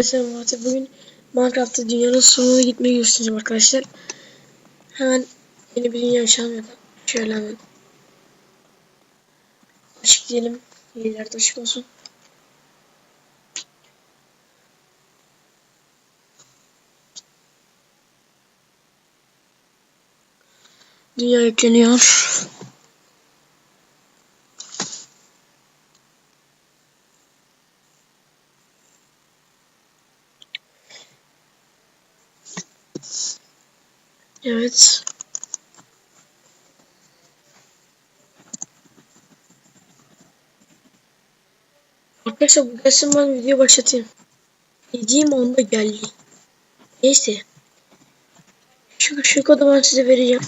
Arkadaşlar Fatih bugün Minecraft'ta dünyanın sonuna gitmeyi göstereceğim arkadaşlar. Hemen yeni bir dünya yapalım. Şöyle hemen. Açık diyelim. İyiler de açık olsun. Dünya yükleniyor. Evet. Arkadaşlar bu gelsin ben video başlatayım. Dediğim anda geldi. Neyse. Şu, şu kodu ben size vereceğim.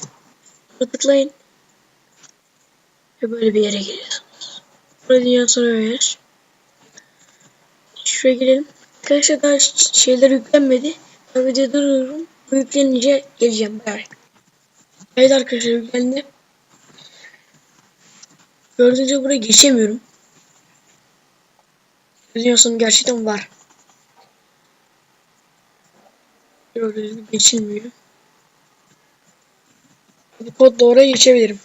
Tıklayın. Ve böyle bir yere geliyorsunuz. Burada dünya sonra verir. Şuraya girelim. Arkadaşlar daha şeyler yüklenmedi. Ben videoda duruyorum. Bu yüklenince geleceğim. Bye. Evet arkadaşlar yüklendi. Gördüğünüz gibi buraya geçemiyorum. Biliyorsun gerçekten var. Gördüğünüz gibi geçilmiyor. Bu kod doğru geçebilirim.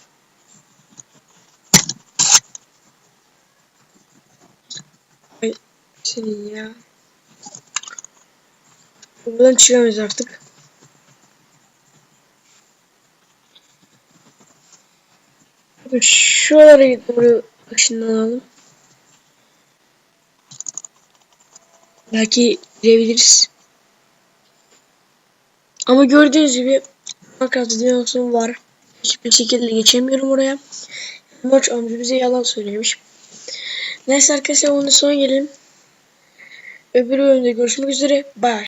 Ay senin ya. Buradan çıkamayız artık. Şuralara doğru ışınlanalım. Belki girebiliriz. Ama gördüğünüz gibi Minecraft dinosu var. Hiçbir şekilde geçemiyorum oraya. Moç amca bize yalan söylemiş. Neyse arkadaşlar onun sonuna gelelim. Öbür bölümde görüşmek üzere. Bye.